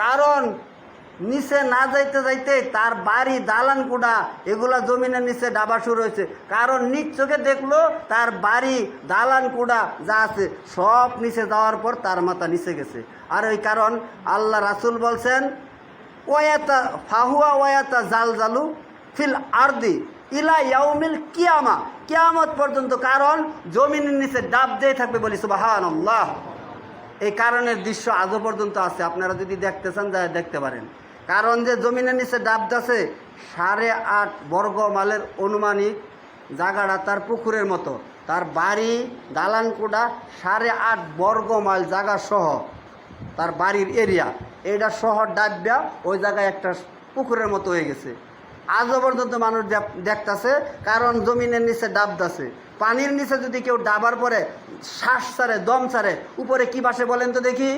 কারণ নিচে না যাইতে যাইতে তার বাড়ি দালান কুড়া এগুলা জমিনের নিচে ডাবা শুরু হয়েছে। কারণ নিজ চোখে দেখল তার বাড়ি দালান কুড়া যা আছে সব নিচে যাওয়ার পর তার মাথা নিচে গেছে। আর ওই কারণ আল্লাহ রাসুল বলছেন, ওয়াতা ফাহুয়া ওয়াতা জাল জালু ফিল আরদি ইলা ইয়াউমিল কিয়ামা। কিয়ামত পর্যন্ত কারণ জমিনের নিচে ডাব দিয়ে থাকবে বলি সুবাহান আল্লাহ এই কারণের দৃশ্য আজও পর্যন্ত আছে। আপনারা যদি দেখতে চান, যা দেখতে পারেন। কারণ যে জমিনের নিচে ডাব ডাবদাছে সাড়ে আট বর্গ মালের অনুমানিক জায়গাটা তার পুকুরের মতো। তার বাড়ি দালানকুড়া সাড়ে আট বর্গ মাইল জায়গা সহ তার বাড়ির এরিয়া। এইটা শহর ডাববা ওই জায়গায় একটা পুকুরের মতো হয়ে গেছে। আজও পর্যন্ত মানুষ দেখ- দেখতাছে, কারণ জমিনের নিচে ডাবদাছে পানির নিচে যদি কেউ ডাবার পরে, শ্বাস ছাড়ে, দম ছাড়ে, উপরে কি বাসে বলেন তো দেখি?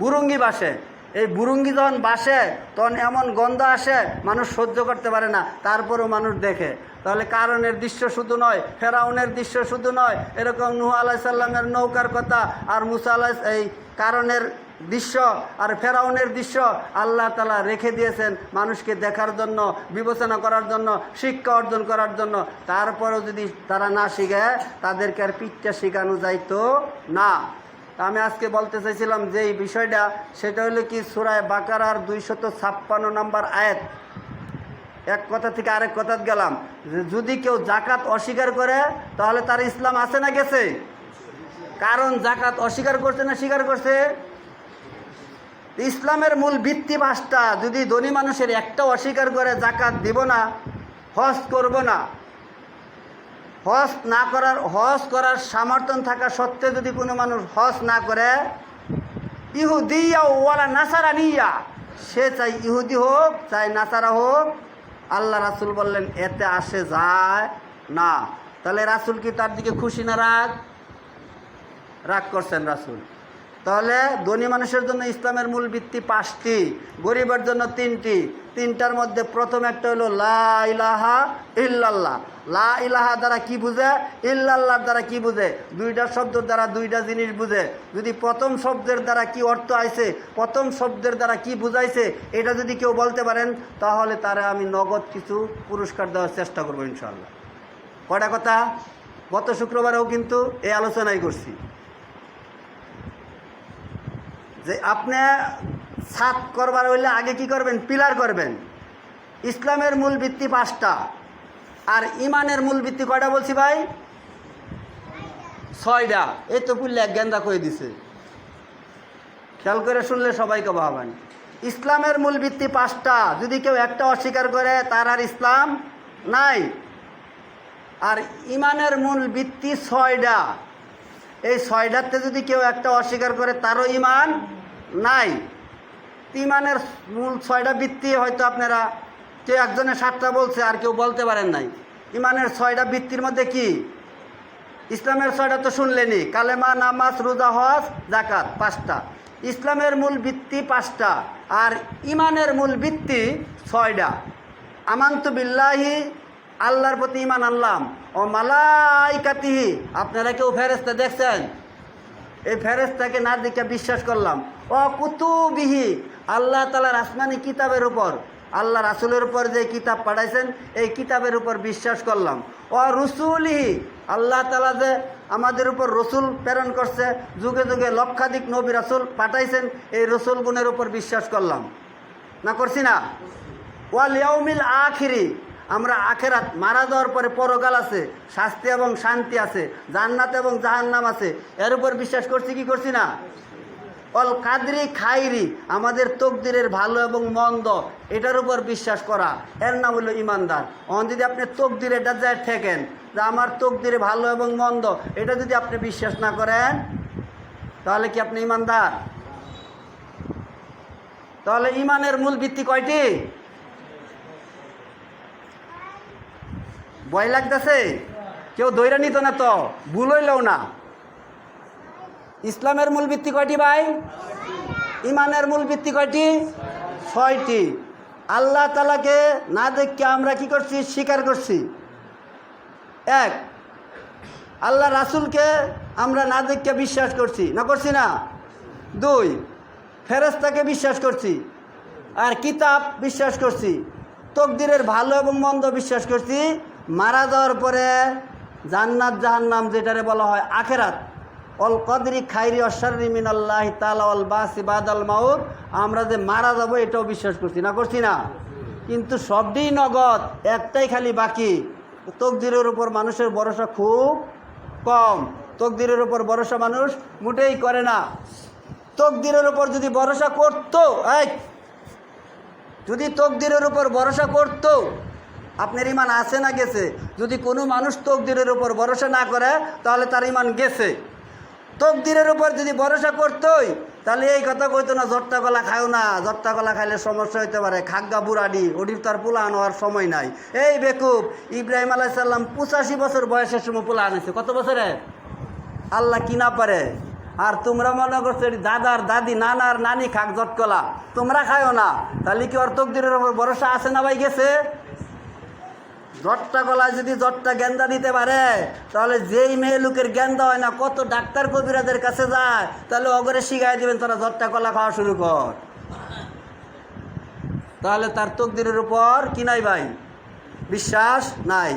বুরুঙ্গি বাসে। এই বুরুঙ্গি যখন বাসে, তখন এমন গন্ধ আসে, মানুষ সহ্য করতে পারে না, তারপরেও মানুষ দেখে। তাহলে কারণের দৃশ্য শুধু নয়, ফেরাউনের দৃশ্য শুধু নয়, এরকম নুহ আলাইসাল্লামের নৌকার কথা আর মুসা আলাহ এই কারণের দৃশ্য আর ফেরাউনের দৃশ্য আল্লাহ তালা রেখে দিয়েছেন মানুষকে দেখার জন্য, বিবেচনা করার জন্য, শিক্ষা অর্জন করার জন্য। তারপরেও যদি তারা না শিখে, তাদেরকে আর পিঠটা শেখানো যাইতো না। আমি আজকে বলতে চাইছিলাম যে এই বিষয়টা, সেটা হলো কি সুরায় বাকারার দুইশত ছাপ্পান্ন নম্বর আয়াত। এক কথা থেকে আরেক কথা গেলাম যদি কেউ জাকাত অস্বীকার করে, তাহলে তার ইসলাম আছে না গেছে? কারণ জাকাত অস্বীকার করছে না স্বীকার করছে? ইসলামের মূল ভিত্তি পাঁচটা যদি ধনী মানুষের একটা অস্বীকার করে জাকাত দিব না, হজ করব না। হজ না করার, হজ করার সামর্থ্য থাকা সত্ত্বেও যদি কোনো মানুষ হজ না করে, ইহুদিয়া ওয়ালা নাসারা নিয়া সে চাই ইহুদি হোক, চাই নাসারা হোক, আল্লাহ রাসুল বললেন, এতে আসে যায় না। তাহলে রাসুল কি তার দিকে খুশি না রাগ? রাগ করছেন রাসুল। তাহলে ধনী মানুষের জন্য ইসলামের মূল ভিত্তি পাঁচটি, গরিবের জন্য তিনটি। তিনটার মধ্যে প্রথম একটা হলো লা ইলাহা ইল্লাল্লাহ। লা ইলাহা দ্বারা কি বুঝে? ইল্লাল্লাহর দ্বারা কি বুঝে? দুইটা শব্দের দ্বারা দুইটা জিনিস বুঝে। যদি প্রথম শব্দের দ্বারা কি অর্থ আইছে, প্রথম শব্দের দ্বারা কি বুঝাইছে, এটা যদি কেউ বলতে পারেন, তাহলে তারা আমি নগদ কিছু পুরস্কার দেওয়ার চেষ্টা করব ইনশাল্লাহ কটা কথা? গত শুক্রবারেও কিন্তু এই আলোচনাই করছি। যে আপনি ছাদ করবার হইলে আগে কি করবেন? পিলার করবেন। ইসলামের মূল ভিত্তি পাঁচটা। আর ইমানের মূল ভিত্তি কয়টা বলছি ভাই? ছয়টা। এই তো পুললে এক গেন্দা করে দিছে। খেয়াল করে শুনলে সবাইকে ভাবেন ইসলামের মূল ভিত্তি পাঁচটা। যদি কেউ একটা অস্বীকার করে, তার আর ইসলাম নাই। আর ইমানের মূল ভিত্তি ছয়টা। এই ছয়টাতে যদি কেউ একটা অস্বীকার করে, তারও ইমান নাই। ইমানের মূল ছয়টা বৃত্তি হয়তো আপনারা, কেউ একজনের সাতটা বলছে, আর কেউ বলতে পারেন নাই। ইমানের ছয়টা বৃত্তির মধ্যে কি? ইসলামের ছয়টা তো শুনলেনি কালেমা, নামাজ, রোজা, হজ জাকাত পাঁচটা। ইসলামের মূল ভিত্তি পাঁচটা, আর ইমানের মূল ভিত্তি ছয়টা। আমান্তু বিল্লাহি, আল্লাহর প্রতি ইমান আনলাম। ও মালাইকাতিহি, আপনারা কেউ ফেরেস্তা দেখছেন? এই ফেরেস্তাকে না দেখে বিশ্বাস করলাম। ও কুতুবিহি, আল্লাহ তালার আসমানি কিতাবের উপর। আল্লাহ রাসুলের উপর যে কিতাব পাঠাইছেন, এই কিতাবের উপর বিশ্বাস করলাম। ও রসুলিহি, আল্লাহ তালা যে আমাদের উপর রসুল প্রেরণ করছে, যুগে যুগে লক্ষাধিক নবী রাসুল পাঠাইছেন, এই রসুল গুণের উপর বিশ্বাস করলাম। না করছি না? ওয়াল ইয়াউমিল আখিরি আমরা আখেরাত মারা যাওয়ার পরে পরকাল আছে, শাস্তি এবং শান্তি আছে, জান্নাত এবং জাহান্নাম আছে। এর উপর বিশ্বাস করছি কি করছি না? অল কাদরি খাইরি, আমাদের তকদিরের ভালো এবং মন্দ, এটার উপর বিশ্বাস করা। এর নাম হলো ইমানদার। অন যদি আপনি তকদির এটা যায় ঠেকেন, যে আমার তকদিরে ভালো এবং মন্দ, এটা যদি আপনি বিশ্বাস না করেন, তাহলে কি আপনি ইমানদার? তাহলে ইমানের মূল ভিত্তি কয়টি? ভয় লাগতেছে? কেউ দৈরা নিত না তো, ভুল হইলেও না। ইসলামের মূল ভিত্তি কয়টি ভাই? ইমানের মূল ভিত্তি কয়টি? ছয়টি। আল্লাহ তালাকে না দেখে আমরা কি করছি? স্বীকার করছি। এক, আল্লাহ রাসুলকে আমরা না দেখে বিশ্বাস করছি। না করছি না? দুই ফেরেস্তাকে বিশ্বাস করছি। আর কিতাব বিশ্বাস করছি। তকদিরের ভালো এবং মন্দ বিশ্বাস করছি। মারা যাওয়ার পরে জান্নাত জাহান্নাম যেটারে বলা হয় আখেরাত। অল কদরি খাইরি অশারি মিনাল্লাহ তালা অল বাসি বাদাল মাউর আমরা যে মারা যাব এটাও বিশ্বাস করছি না করছি না। কিন্তু সবটাই নগদ, একটাই খালি বাকি। তকদিরের উপর মানুষের ভরসা খুব কম। তকদিরের উপর ভরসা মানুষ মোটেই করে না। তকদিরের উপর যদি ভরসা করতো এক যদি তকদিরের উপর ভরসা করতো আপনার ইমান আছে না গেছে? যদি কোনো মানুষ তকদিরের উপর ভরসা না করে, তাহলে তার ইমান গেছে। তকদিরের উপর যদি ভরসা করতোই, তাহলে এই কথা কইতো না, জট্টা কলা খাও না, জট্টা কলা খাইলে সমস্যা হইতে পারে খাগ্গা বুড়াডি ওটির তার পোলা হওয়ার সময় নাই। এই বেকুব, ইব্রাহিম আলাইসাল্লাম পঁচাশি বছর বয়সের সময় পোলা আনেছে। কত বছরে? আল্লাহ কি না পারে? আর তোমরা মনে করছ দাদার দাদি, নানার নানি খাক জটকলা তোমরা খায়ও না। তাহলে কি ওর তকদিরের উপর ভরসা আছে না ভাই গেছে? জটটা গলায় যদি জটটা গেন্দা দিতে পারে, তাহলে যেই মেয়ে লোকের গেন্দা হয় না, কত ডাক্তার কবিরাদের কাছে যায়, তাহলে অগরে শিখাই দিবেন, তোরা জটটা কলা খাওয়া শুরু কর। তাহলে তার তকদিরের উপর কি নাই ভাই? বিশ্বাস নাই।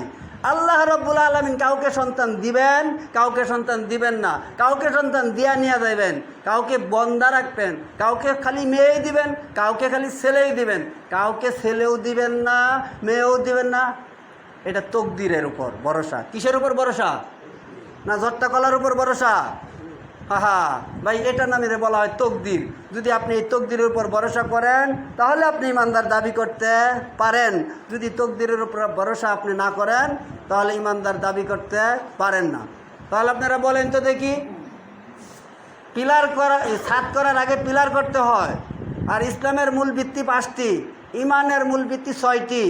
আল্লাহ রব্বুল আলমিন কাউকে সন্তান দিবেন, কাউকে সন্তান দিবেন না। কাউকে সন্তান দিয়া নিয়ে যাবেন কাউকে বন্দা রাখবেন, কাউকে খালি মেয়েই দিবেন, কাউকে খালি ছেলেই দিবেন। কাউকে ছেলেও দিবেন না, মেয়েও দিবেন না এটা তকদিরের উপর ভরসা। কিসের উপর ভরসা? না জট্টা কলার উপর ভরসা? হাহা, ভাই এটা নামে বলা হয় তকদির। যদি আপনি এই তকদিরের উপর ভরসা করেন, তাহলে আপনি ইমানদার দাবি করতে পারেন। যদি তকদিরের উপর ভরসা আপনি না করেন, তাহলে ইমানদার দাবি করতে পারেন না। তাহলে আপনারা বলেন তো দেখি, পিলার করা সাত করার আগে পিলার করতে হয়। আর ইসলামের মূল ভিত্তি পাঁচটি, ইমানের মূল ভিত্তি ছয়টি।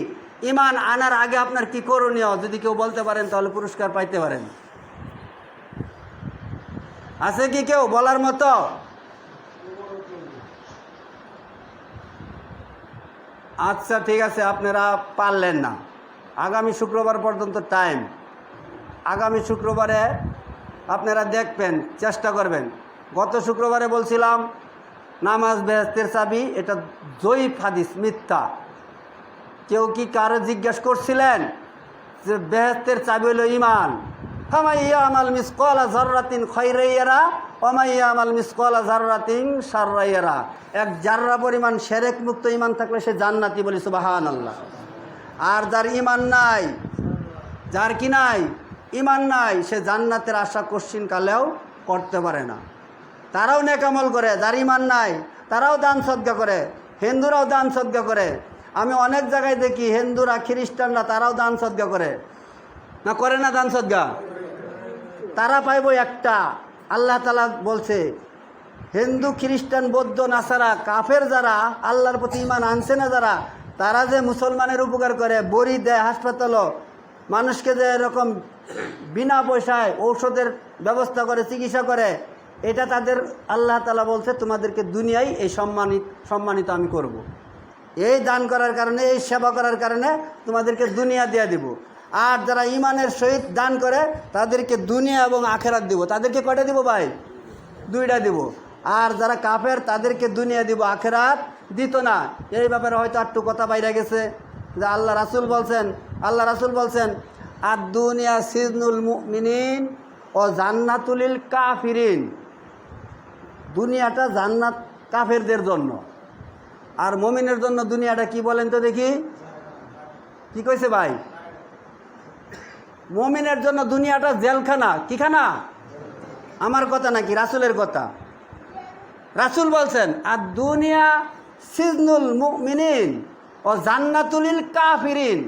ইমান আনার আগে আপনার কি করণীয়? যদি কেউ বলতে পারেন, তাহলে পুরস্কার পাইতে পারেন। আছে কি কেউ বলার মতো? আচ্ছা ঠিক আছে, আপনারা পারলেন না। আগামী শুক্রবার পর্যন্ত টাইম আগামী শুক্রবারে আপনারা দেখবেন, চেষ্টা করবেন। গত শুক্রবারে বলছিলাম, নামাজ বেহেস্তের চাবি, এটা জয়ীফ হাদিস, মিথ্যা। কেউ কি কারও জিজ্ঞেস করছিলেন যে, বেহেস্তের চাবি হলো ইমান হামাইয়া আমাল মিসকলা জর্রাতিন খৈরাইয়ারা অমাইয়া আমাল মিসকলা জাররাতিন সাররাইয়ারা এক জাররা পরিমাণ সেরেক মুক্ত ইমান থাকলে সে জান্নাতি বলি সুবাহান আল্লাহ আর যার ইমান নাই, যার কি নাই ইমান নাই, সে জান্নাতের আশা কোশ্চিন কালেও করতে পারে না। তারাও নেকামল করে, যার ইমান নাই, তারাও দান সদ্গা করে, হিন্দুরাও দান সদ্গা করে আমি অনেক জায়গায় দেখি হিন্দুরা, খ্রিস্টানরা তারাও দান সদ্গা করে। না করে না দান সদ্গা? তারা পাইব একটা। আল্লাহ তালা বলছে, হিন্দু, খ্রিস্টান, বৌদ্ধ, নাসারা, কাফের যারা, আল্লাহর প্রতি ইমান আনছে না যারা, তারা যে মুসলমানের উপকার করে, বড়ি দেয় হাসপাতালও মানুষকে যে এরকম বিনা পয়সায় ঔষধের ব্যবস্থা করে, চিকিৎসা করে, এটা তাদের আল্লাহ তালা বলছে, তোমাদেরকে দুনিয়ায় এই সম্মানিত সম্মানিত আমি করব। এই দান করার কারণে, এই সেবা করার কারণে তোমাদেরকে দুনিয়া দিয়ে দিব। আর যারা ইমানের সহিত দান করে, তাদেরকে দুনিয়া এবং আখেরাত দিব। তাদেরকে কয়টা দিব ভাই? দুইটা দিব। আর যারা কাফের, তাদেরকে দুনিয়া দিব আখেরাত। দিত না। এই ব্যাপারে হয়তো একটু কথা বাইরে গেছে। যে আল্লাহ রাসুল বলছেন, আল্লাহ রাসুল বলছেন, আর দুনিয়া সিজনুল মিনিন ও জান্নাতুলিল কাফিরিন। দুনিয়াটা জান্নাত কাফেরদের জন্য। আর মমিনের জন্য দুনিয়াটা কি বলেন তো দেখি। কি কইছে ভাই? মমিনের জন্য দুনিয়াটা জেলখানা, কি খানা? আমার কথা নাকি রাসুলের কথা? রাসুল বলছেন, আর দুনিয়া সিজনুল মিনিন ও জান্নাতুলিল কাফিরিন।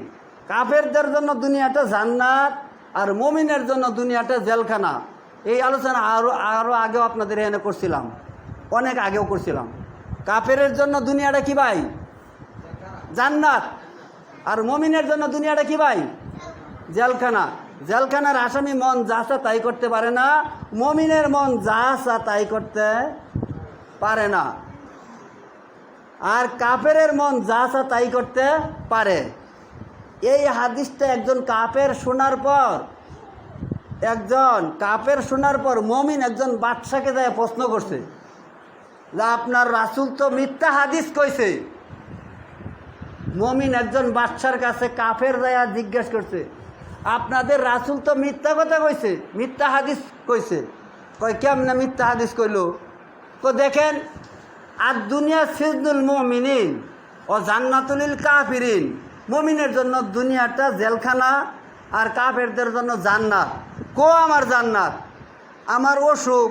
কাফেরদের জন্য দুনিয়াটা জান্নাত আর মমিনের জন্য দুনিয়াটা জেলখানা। এই আলোচনা আরও আরও আগেও আপনাদের এখানে করছিলাম। অনেক আগেও করছিলাম। কাফেরের জন্য দুনিয়াটা কি ভাই? জান্নাত। আর মমিনের জন্য দুনিয়াটা কি ভাই? জেলখানা। জেলখানার আসামি মন যাচা তাই করতে পারে না, মমিনের মন যা চা তাই করতে পারে না। আর কাফেরের মন যা চা তাই করতে পারে। এই হাদিসটা একজন কাপের শোনার পর, একজন কাপের শোনার পর মমিন একজন বাদশাকে যায় প্রশ্ন করছে। আপনার রাসুল তো মিথ্যা হাদিস কইছে। মমিন একজন বাচ্চার কাছে কাফের যায় জিজ্ঞেস করছে, আপনাদের রাসুল তো মিথ্যা কথা কইছে, মিথ্যা হাদিস কইছে। কয়, কেমনে মিথ্যা হাদিস কইল? তো দেখেন, আর দুনিয়া সিজনুল মমিনিন, ও জান্নাতুলিল কাফিরিন। মমিনের জন্য দুনিয়াটা জেলখানা আর কাফেরদের জন্য জান্নাত। কো আমার জান্নাত? আমার অসুখ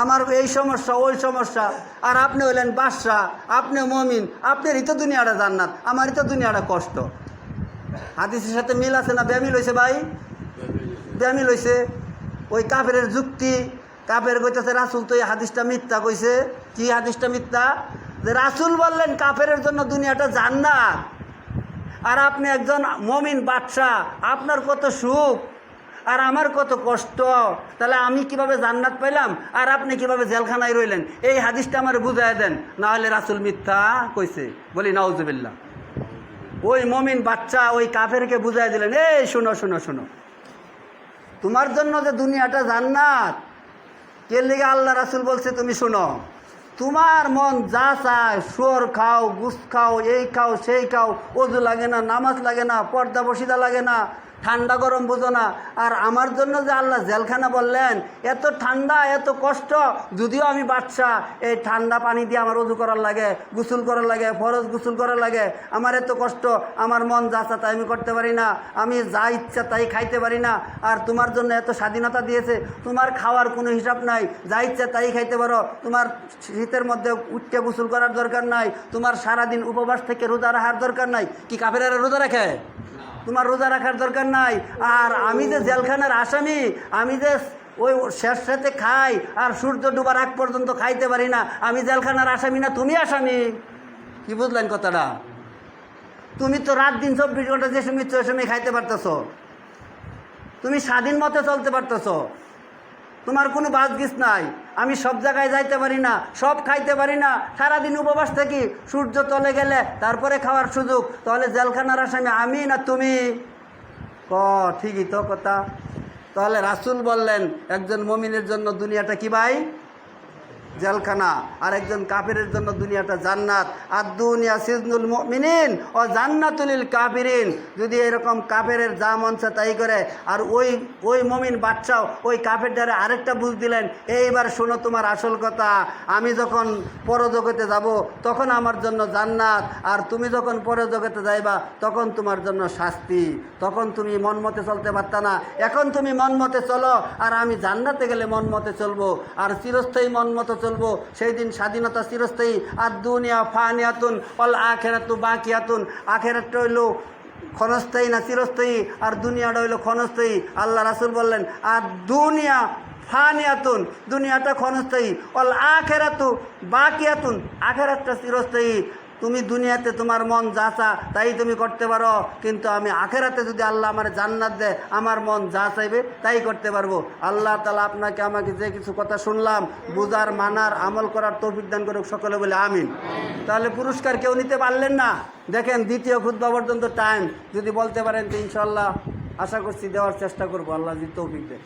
আমার এই সমস্যা, ওই সমস্যা। আর আপনি হইলেন বাদশাহ, আপনি মমিন আপনারই তো দুনিয়াটা জান্নাত, আমার তো দুনিয়াটা কষ্ট। হাদিসের সাথে মিল আছে না? ব্যামিল হয়েছে ভাই? ব্যামিল হয়েছে ওই কাফের যুক্তি, কাফের কইতেছে, রাসুল তো এই হাদিসটা মিথ্যা কইছে। কি হাদিসটা মিথ্যা? যে রাসুল বললেন কাফের জন্য দুনিয়াটা জান্নাত। আর আপনি একজন মমিন বাদশাহ, আপনার কত সুখ? আর আমার কত কষ্ট। তাহলে আমি কীভাবে জান্নাত পাইলাম? আর আপনি কীভাবে জেলখানায় রইলেন? এই হাদিসটা আমার বুঝাই দেন। নাহলে রাসুল মিথ্যা কইছে। বলি, নাউজুবিল্লাহ। ওই মমিন বাচ্চা ওই কাফেরকে বুঝাই দিলেন, এই, শোনো শোনো শোনো। তোমার জন্য যে দুনিয়াটা জান্নাত কে লিগে আল্লাহ রাসুল বলছে, তুমি শোনো। তোমার মন যা চায়, শুয়োর খাও, গুস খাও, এই খাও, সেই খাও। অজু লাগে না, নামাজ লাগে না, পর্দা বসিদা লাগে না। ঠান্ডা গরম বুঝো না। আর আমার জন্য যে আল্লাহ জেলখানা বললেন, এত ঠান্ডা, এত কষ্ট, যদিও আমি বাচ্চা এই ঠান্ডা পানি দিয়ে আমার অজু করার লাগে, গোসল করার লাগে, ফরজ গোসল করার লাগে, আমার এত কষ্ট, আমার মন যা তাই আমি করতে পারি না, আমি যা ইচ্ছা তাই খাইতে পারি না, আর তোমার জন্য এত স্বাধীনতা দিয়েছে, তোমার খাওয়ার কোনো হিসাব নাই, যা ইচ্ছা তাই খাইতে পারো, তোমার শীতের মধ্যে উঠতে গোসল করার দরকার নাই, তোমার সারাদিন উপবাস থেকে রোজা রাখার দরকার নাই, কি কাপেরা রোজা রাখে? তোমার রোজা রাখার দরকার নাই। আর আমি যে জেলখানার আসামি, আমি যে ওই শেষ সাথে খাই আর সূর্য ডুবার আগ পর্যন্ত খাইতে পারি না, আমি জেলখানার আসামি না, তুমি আসামি? কি বুঝলেন কথাটা? তুমি তো রাত দিন চব্বিশ ঘণ্টা যে সময় সে সময় খাইতে পারতেছ। তুমি স্বাধীন মতে চলতে পারতেছ। তোমার কোনো বাসগিস নাই। আমি সব জায়গায় যাইতে পারি না, সব খাইতে পারি না। সারাদিন উপবাস থাকি, সূর্য তলে গেলে তারপরে খাওয়ার সুযোগ। তাহলে জেলখানার আসামি আমি না তুমি? ক, ঠিকই তো কথা। তাহলে রাসুল বললেন, একজন মমিনের জন্য দুনিয়াটা কি ভাই? জেলখানা আর একজন কাফিরের জন্য দুনিয়াটা জান্নাত। আর দুনিয়া সিজনুল মিনিন ও জান্নাতুলিল কাফিরিন। যদি এরকম কাফেরের যা মনসা তাই করে। আর ওই ওই মমিন বাচ্চাও ওই কাফের দ্বারা আরেকটা বুঝ দিলেন, এইবার শোনো তোমার আসল কথা। আমি যখন পরজগতে যাব, তখন আমার জন্য জান্নাত। আর তুমি যখন পরজগতে যাইবা, তখন তোমার জন্য শাস্তি। তখন তুমি মন মতে চলতে পারত না। এখন তুমি মন মতে চলো, আর আমি জান্নাতে গেলে মন মতে চলবো। আর চিরস্থায়ী মন মতো চলবো সেই দিন স্বাধীনতা চিরস্থায়ী, আর দুনিয়া ফানিয়াতুন অল আখেরাতু বাকিয়াতুন। আখেরাতটা হইল ক্ষণস্থায়ী না চিরস্থায়ী, আর দুনিয়াটা হইল ক্ষণস্থায়ী। আল্লাহ রাসুল বললেন, আর দুনিয়া ফানিয়াতুন, দুনিয়াটা ক্ষণস্থায়ী অল আখেরাতু বাকিয়াতুন। আখেরাতটা চিরস্থায়ী তুমি দুনিয়াতে তোমার মন যা চা, তাই তুমি করতে পারো। কিন্তু আমি আখেরাতে যদি আল্লাহ আমার জান্নাত দেয়, আমার মন যা চাইবে, তাই করতে পারব। আল্লাহ তালা আপনাকে, আমাকে যে কিছু কথা শুনলাম বুজার মানার, আমল করার তৌফিক দান করুক সকলে বলে আমিন। তাহলে পুরস্কার কেউ নিতে পারলেন না? দেখেন, দ্বিতীয় খুদ্া পর্যন্ত টাইম যদি বলতে পারেন তো ইনশাল্লাহ আশা করছি দেওয়ার চেষ্টা করব। আল্লাহ যদি তৌফিক দেয়।